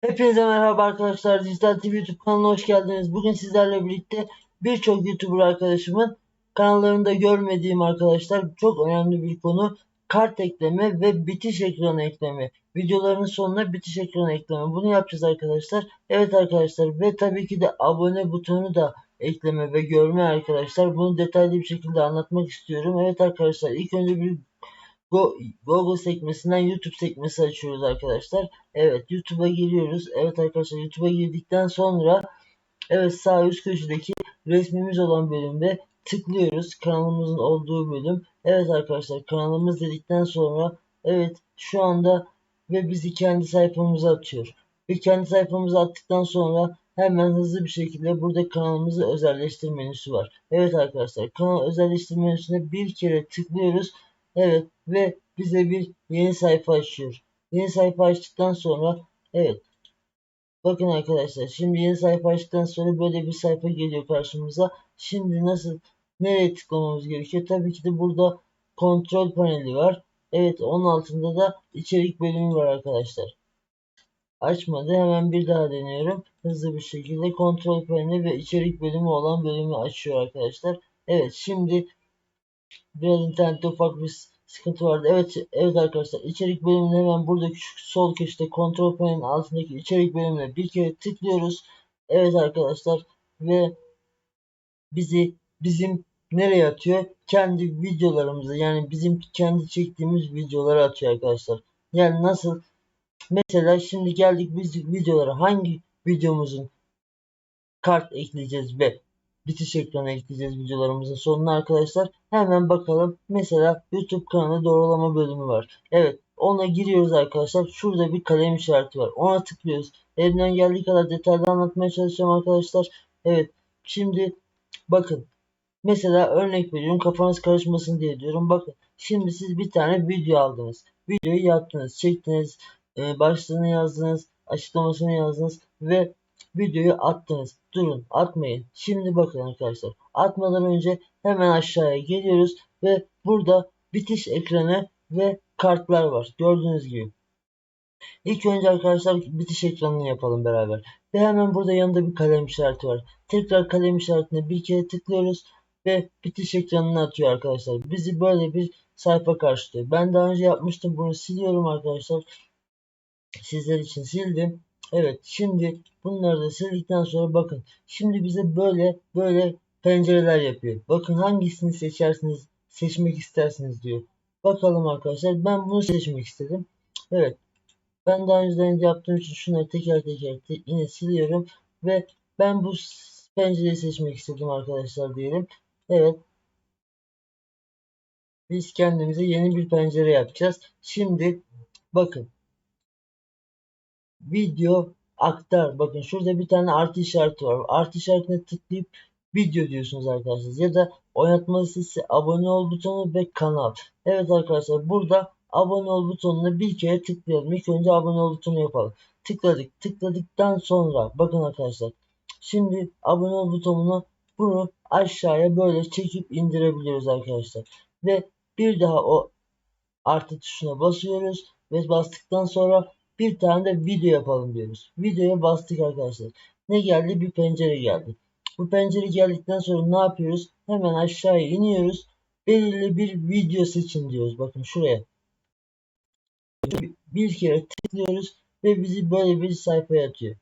Hepinize merhaba arkadaşlar. Dijital TV YouTube kanalına hoş geldiniz. Bugün sizlerle birlikte birçok YouTuber arkadaşımın kanallarında görmediğim arkadaşlar çok önemli bir konu kart ekleme ve bitiş ekranı ekleme. Videoların sonuna bitiş ekranı ekleme. Bunu yapacağız arkadaşlar. Evet arkadaşlar ve tabii ki de abone butonu da ekleme ve görme arkadaşlar. Bunu detaylı bir şekilde anlatmak istiyorum. Evet arkadaşlar ilk önce bir Go Google sekmesinden YouTube sekmesi açıyoruz arkadaşlar. Evet YouTube'a giriyoruz. Evet arkadaşlar YouTube'a girdikten sonra evet sağ üst köşedeki resmimiz olan bölümde tıklıyoruz. Kanalımızın olduğu bölüm. Evet arkadaşlar kanalımız dedikten sonra evet şu anda ve bizi kendi sayfamıza atıyor. Ve kendi sayfamıza attıktan sonra hemen hızlı bir şekilde burada kanalımızı özelleştir menüsü var. Evet arkadaşlar kanal özelleştir menüsüne bir kere tıklıyoruz. Evet ve bize bir yeni sayfa açıyor. Yeni sayfa açtıktan sonra evet bakın arkadaşlar şimdi yeni sayfa açtıktan sonra böyle bir sayfa geliyor karşımıza. Şimdi nasıl nereye tıklamamız gerekiyor? Tabii ki de burada kontrol paneli var. Evet onun altında da içerik bölümü var arkadaşlar. Açmadı. Hemen bir daha deniyorum. Hızlı bir şekilde kontrol paneli ve içerik bölümü olan bölümü açıyor arkadaşlar. Evet şimdi biraz internette ufak bir sıkıntı vardı. Evet evet arkadaşlar içerik bölümünde hemen buradaki şu sol köşede kontrol panelinin altındaki içerik bölümüne bir kere tıklıyoruz. Evet arkadaşlar ve bizi bizim nereye atıyor? Kendi videolarımızı yani bizim kendi çektiğimiz videoları atıyor arkadaşlar. Yani nasıl? Mesela şimdi geldik biz videolara hangi videomuzun kart ekleyeceğiz ve bitiş ekranı ekleyeceğiz videolarımızın sonuna arkadaşlar. Hemen bakalım. Mesela YouTube kanalı doğrulama bölümü var. Evet ona giriyoruz arkadaşlar. Şurada bir kalem işareti var. Ona tıklıyoruz. Elimden geldiği kadar detaylı anlatmaya çalışacağım arkadaşlar. Evet şimdi bakın. Mesela örnek veriyorum kafanız karışmasın diye diyorum. Bakın şimdi siz bir tane video aldınız. Videoyu yaptınız, çektiniz, e, başlığını yazdınız, açıklamasını yazdınız ve videoyu attınız. Durun atmayın. Şimdi bakın arkadaşlar. Atmadan önce hemen aşağıya geliyoruz ve burada bitiş ekranı ve kartlar var. Gördüğünüz gibi. İlk önce arkadaşlar bitiş ekranını yapalım beraber. Ve hemen burada yanında bir kalem işareti var. Tekrar kalem işaretine bir kere tıklıyoruz ve bitiş ekranını atıyor arkadaşlar. Bizi böyle bir sayfa karşılıyor. Ben daha önce yapmıştım bunu siliyorum arkadaşlar. Sizler için sildim. Evet şimdi bunları da sildikten sonra bakın. Şimdi bize böyle böyle pencereler yapıyor. Bakın hangisini seçersiniz seçmek istersiniz diyor. Bakalım arkadaşlar ben bunu seçmek istedim. Evet ben daha önceden yaptığım için şunları teker teker te yine siliyorum ve ben bu pencereyi seçmek istedim arkadaşlar diyelim. Evet biz kendimize yeni bir pencere yapacağız. Şimdi bakın video aktar. Bakın şurada bir tane artı işareti var. Artı işaretine tıklayıp video diyorsunuz arkadaşlar. Ya da oynatma listesi abone ol butonu ve kanal. Evet arkadaşlar burada abone ol butonuna bir kere tıklayalım. İlk önce abone ol butonu yapalım. Tıkladık. Tıkladıktan sonra bakın arkadaşlar. Şimdi abone ol butonuna bunu aşağıya böyle çekip indirebiliyoruz arkadaşlar. Ve bir daha o artı tuşuna basıyoruz ve bastıktan sonra bir tane de video yapalım diyoruz. Videoya bastık arkadaşlar. Ne geldi? Bir pencere geldi. Bu pencere geldikten sonra ne yapıyoruz? Hemen aşağıya iniyoruz. Belirli bir video seçin diyoruz. Bakın şuraya. Bir kere tıklıyoruz ve bizi böyle bir sayfaya atıyor.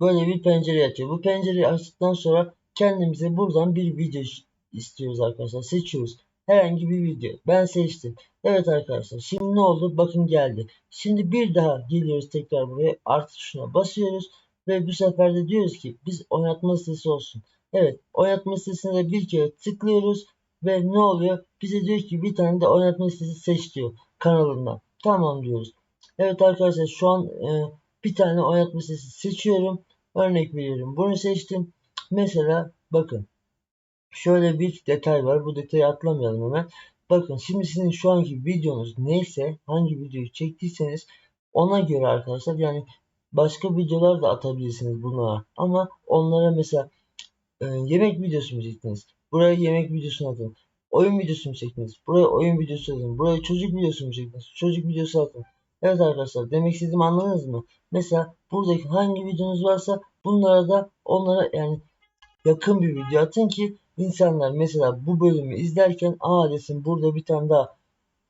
Böyle bir pencere atıyor. Bu pencereyi açtıktan sonra kendimize buradan bir video istiyoruz arkadaşlar. Seçiyoruz. Herhangi bir video. Ben seçtim. Evet arkadaşlar. Şimdi ne oldu? Bakın geldi. Şimdi bir daha geliyoruz tekrar buraya. Artı tuşuna basıyoruz. Ve bu sefer de diyoruz ki biz oynatma listesi olsun. Evet. Oynatma listesine bir kere tıklıyoruz. Ve ne oluyor? Bize diyor ki bir tane de oynatma listesi seç diyor. Kanalından. Tamam diyoruz. Evet arkadaşlar şu an e, bir tane oynatma listesi seçiyorum. Örnek veriyorum. Bunu seçtim. Mesela bakın. Şöyle bir detay var. Bu detayı atlamayalım hemen. Bakın şimdi sizin şu anki videonuz neyse hangi videoyu çektiyseniz ona göre arkadaşlar yani başka videolar da atabilirsiniz buna ama onlara mesela e, yemek videosu mu çektiniz? Buraya yemek videosunu atın. Oyun videosu mu çektiniz? Buraya oyun videosu atın. Buraya çocuk videosu mu çektiniz? Çocuk videosu atın. Evet arkadaşlar demek istediğimi anladınız mı? Mesela buradaki hangi videonuz varsa bunlara da onlara yani yakın bir video atın ki insanlar mesela bu bölümü izlerken aa desin burada bir tane daha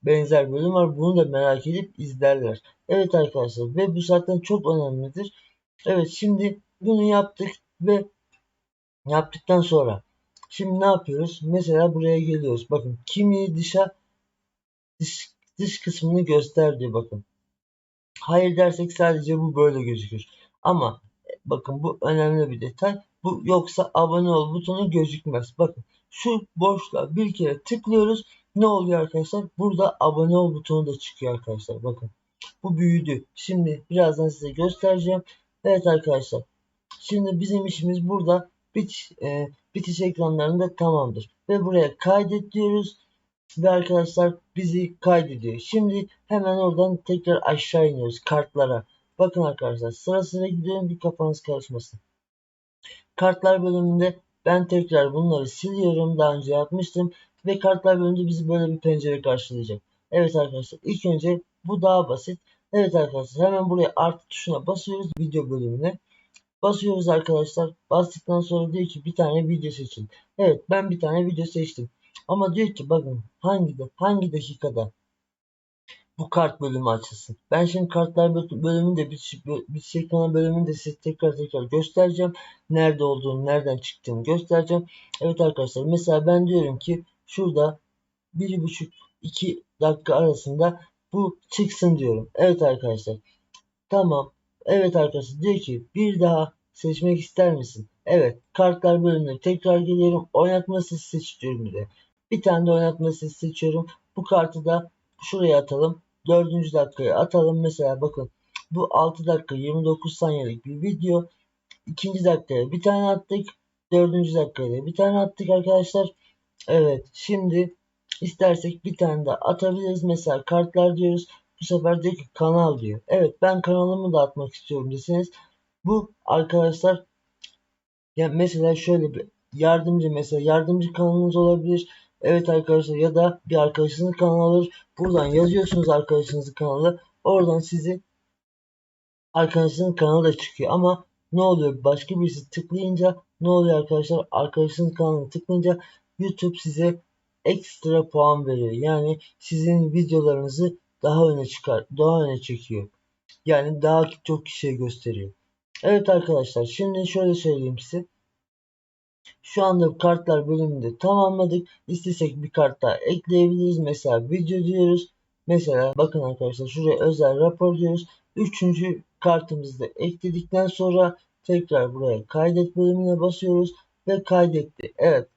benzer bölüm var bunu da merak edip izlerler. Evet arkadaşlar ve bu zaten çok önemlidir. Evet şimdi bunu yaptık ve yaptıktan sonra şimdi ne yapıyoruz? Mesela buraya geliyoruz. Bakın kimliği dışa dış, dış kısmını göster diyor bakın. Hayır dersek sadece bu böyle gözükür. Ama bakın bu önemli bir detay. Bu yoksa abone ol butonu gözükmez. Bakın şu boşluğa bir kere tıklıyoruz. Ne oluyor arkadaşlar? Burada abone ol butonu da çıkıyor arkadaşlar. Bakın bu büyüdü. Şimdi birazdan size göstereceğim. Evet arkadaşlar. Şimdi bizim işimiz burada bitiş, e, bitiş ekranlarında tamamdır. Ve buraya kaydet diyoruz. Ve arkadaşlar bizi kaydediyor. Şimdi hemen oradan tekrar aşağı iniyoruz kartlara. Bakın arkadaşlar sırasıyla gidiyorum bir kafanız karışmasın. Kartlar bölümünde ben tekrar bunları siliyorum. Daha önce yapmıştım. Ve kartlar bölümünde bizi böyle bir pencere karşılayacak. Evet arkadaşlar ilk önce bu daha basit. Evet arkadaşlar hemen buraya artı tuşuna basıyoruz video bölümüne. Basıyoruz arkadaşlar. Bastıktan sonra diyor ki bir tane video seçin. Evet ben bir tane video seçtim. Ama diyor ki bakın hangi hangi dakikada bu kart bölümü açılsın. Ben şimdi kartlar bölümünde bir, bir şey kanal bölümünde size tekrar tekrar göstereceğim. Nerede olduğunu, nereden çıktığını göstereceğim. Evet arkadaşlar mesela ben diyorum ki şurada 1,5-2 dakika arasında bu çıksın diyorum. Evet arkadaşlar. Tamam. Evet arkadaşlar diyor ki bir daha seçmek ister misin? Evet. Kartlar bölümüne tekrar geliyorum. Oynatma seçiyorum bir de. Bir tane de oynatma seçiyorum. Bu kartı da şuraya atalım. Dördüncü dakikaya atalım. Mesela bakın bu 6 dakika 29 saniyelik bir video. İkinci dakikaya bir tane attık. Dördüncü dakikaya bir tane attık arkadaşlar. Evet şimdi istersek bir tane de atabiliriz. Mesela kartlar diyoruz. Bu sefer diyor kanal diyor. Evet ben kanalımı da atmak istiyorum deseniz. Bu arkadaşlar ya mesela şöyle bir yardımcı mesela yardımcı kanalınız olabilir. Evet arkadaşlar ya da bir arkadaşınızın kanalı olur. Buradan yazıyorsunuz arkadaşınızın kanalı. Oradan sizi arkadaşınızın kanalı da çıkıyor. Ama ne oluyor? Başka birisi tıklayınca ne oluyor arkadaşlar? Arkadaşınızın kanalına tıklayınca YouTube size ekstra puan veriyor. Yani sizin videolarınızı daha öne çıkar, daha öne çekiyor. Yani daha çok kişiye gösteriyor. Evet arkadaşlar şimdi şöyle söyleyeyim size. Şu anda kartlar bölümünde tamamladık. İstesek bir kart daha ekleyebiliriz. Mesela video diyoruz. Mesela bakın arkadaşlar şuraya özel rapor diyoruz. Üçüncü kartımızı da ekledikten sonra tekrar buraya kaydet bölümüne basıyoruz ve kaydetti. Evet.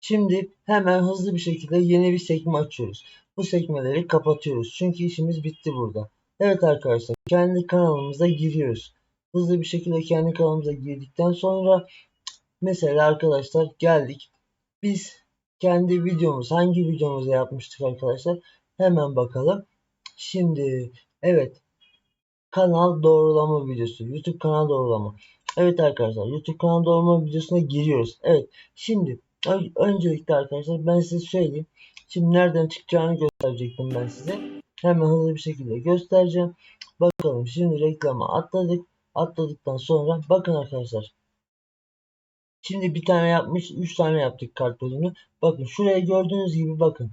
Şimdi hemen hızlı bir şekilde yeni bir sekme açıyoruz. Bu sekmeleri kapatıyoruz. Çünkü işimiz bitti burada. Evet arkadaşlar kendi kanalımıza giriyoruz. Hızlı bir şekilde kendi kanalımıza girdikten sonra Mesela arkadaşlar geldik. Biz kendi videomuz hangi videomuzu yapmıştık arkadaşlar? Hemen bakalım. Şimdi evet kanal doğrulama videosu. YouTube kanal doğrulama. Evet arkadaşlar YouTube kanal doğrulama videosuna giriyoruz. Evet şimdi öncelikle arkadaşlar ben size söyleyeyim. Şimdi nereden çıkacağını gösterecektim ben size. Hemen hızlı bir şekilde göstereceğim. Bakalım şimdi reklama atladık. Atladıktan sonra bakın arkadaşlar Şimdi bir tane yapmış, üç tane yaptık kart bölümünü. Bakın şuraya gördüğünüz gibi bakın.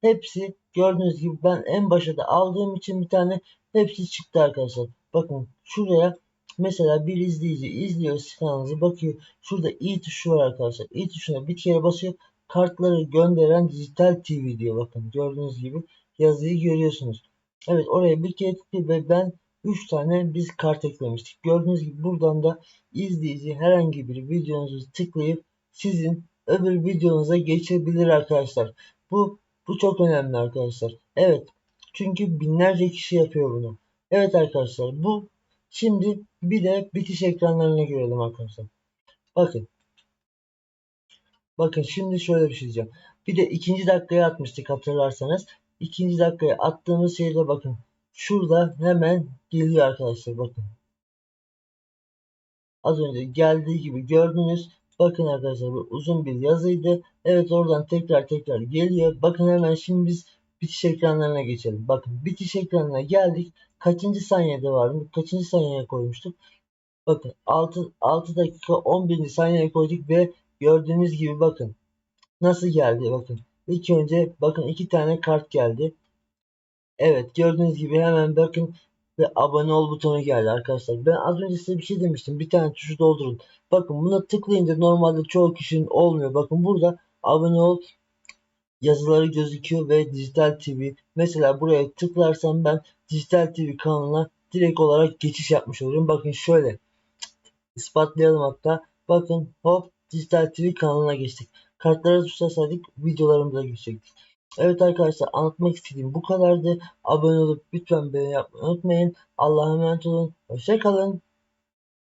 Hepsi gördüğünüz gibi ben en başa da aldığım için bir tane hepsi çıktı arkadaşlar. Bakın şuraya mesela bir izleyici izliyor kanalınızı bakıyor. Şurada i tuşu var arkadaşlar. i tuşuna bir kere basıyor. Kartları gönderen dijital TV diyor bakın. Gördüğünüz gibi yazıyı görüyorsunuz. Evet oraya bir kere tıklıyor ve ben 3 tane biz kart eklemiştik. Gördüğünüz gibi buradan da izleyici herhangi bir videonuzu tıklayıp sizin öbür videonuza geçebilir arkadaşlar. Bu bu çok önemli arkadaşlar. Evet. Çünkü binlerce kişi yapıyor bunu. Evet arkadaşlar bu şimdi bir de bitiş ekranlarına görelim arkadaşlar. Bakın. Bakın şimdi şöyle bir şey diyeceğim. Bir de ikinci dakikaya atmıştık hatırlarsanız. İkinci dakikaya attığımız şeyde bakın. Şurada hemen geliyor arkadaşlar bakın. Az önce geldiği gibi gördünüz. Bakın arkadaşlar bu uzun bir yazıydı. Evet oradan tekrar tekrar geliyor. Bakın hemen şimdi biz bitiş ekranlarına geçelim. Bakın bitiş ekranına geldik. Kaçıncı saniyede vardı? Kaçıncı saniyeye koymuştuk? Bakın 6, 6 dakika 11. saniyeye koyduk ve gördüğünüz gibi bakın nasıl geldi bakın. İlk önce bakın iki tane kart geldi. Evet gördüğünüz gibi hemen bakın ve abone ol butonu geldi arkadaşlar. Ben az önce size bir şey demiştim. Bir tane tuşu doldurun. Bakın buna tıklayınca normalde çoğu kişinin olmuyor. Bakın burada abone ol yazıları gözüküyor ve Dijital TV. Mesela buraya tıklarsam ben Dijital TV kanalına direkt olarak geçiş yapmış olurum. Bakın şöyle ispatlayalım hatta. Bakın hop Dijital TV kanalına geçtik. Kartlara tuşlasaydık videolarımıza geçecektik. Evet arkadaşlar anlatmak istediğim bu kadardı. Abone olup lütfen beğeni yapmayı unutmayın. Allah'a emanet olun. Hoşçakalın.